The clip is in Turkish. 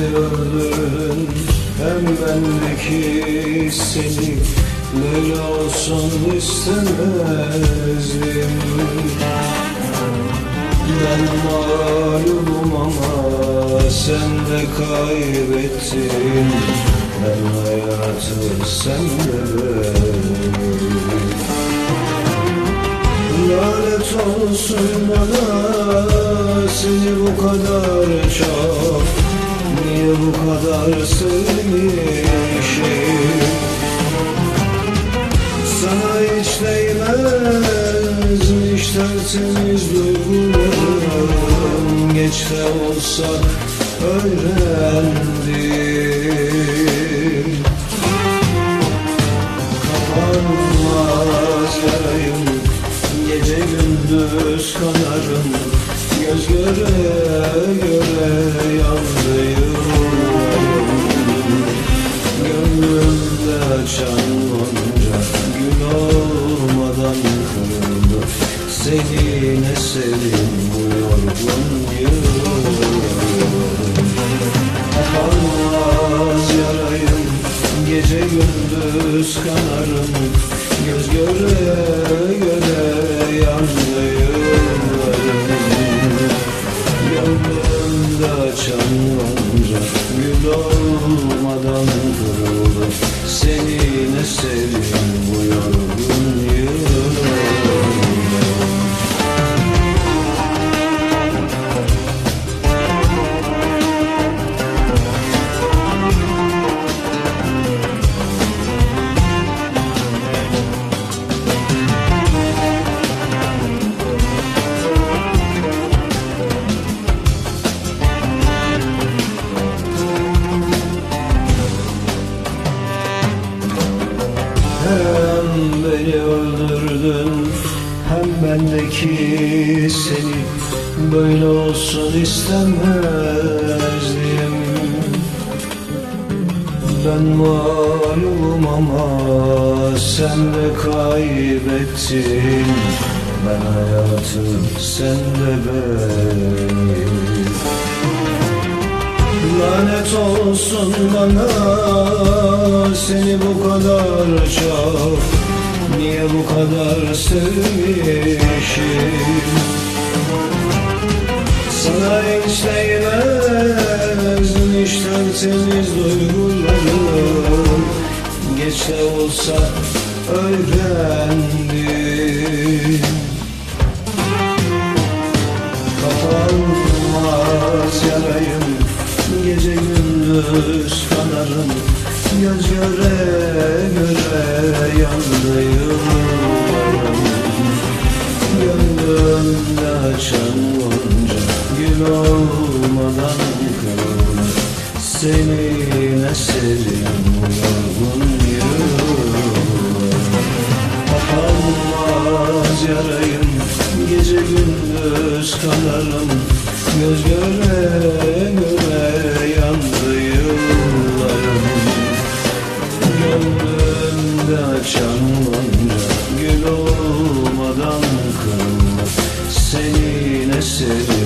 beni öldürdün Hem bendeki seni Böyle olsun istemezdim. Ben mağlubum ama sen de kaybettin. Ben hayatı sen de beni Lanet olsun bana seni bu kadar çok bu kadar sevmişim. Sana hiç değmez hiç tertemiz duygularım Geç de olsa öğrendim. Kapanmaz yarayım Gece gündüz kanarım. Göz göre göre yandım Açan gonca Gün olmadan kırıldı Seni ne sevdim bu yorgun Kapanmaz yarayım Gece gündüz kanarım. Göz göre göre Gönlümde açan yonca Gül olmadan kırıldı Seni ne sevdim öldürdün hem bendeki seni Böyle olsun istemezdim Ben mağlubum ama sen de kaybettin. Ben hayatı sen de beni Lanet olsun bana seni bu kadar çok Niye bu kadar sevmişim? Sana hiç değmez hiç tertemiz duygularım. Geç de olsa öğrendim. Kapanmaz yarayım Gece gündüz kanarım. Göz göre Seni ne sevdim bu yorgun Kapanmaz yarayım Gece gündüz kanarım Göz göre göre yandı yıllarım. Gönlümde açan gonca Gül olmadan kırılır Seni ne sevdim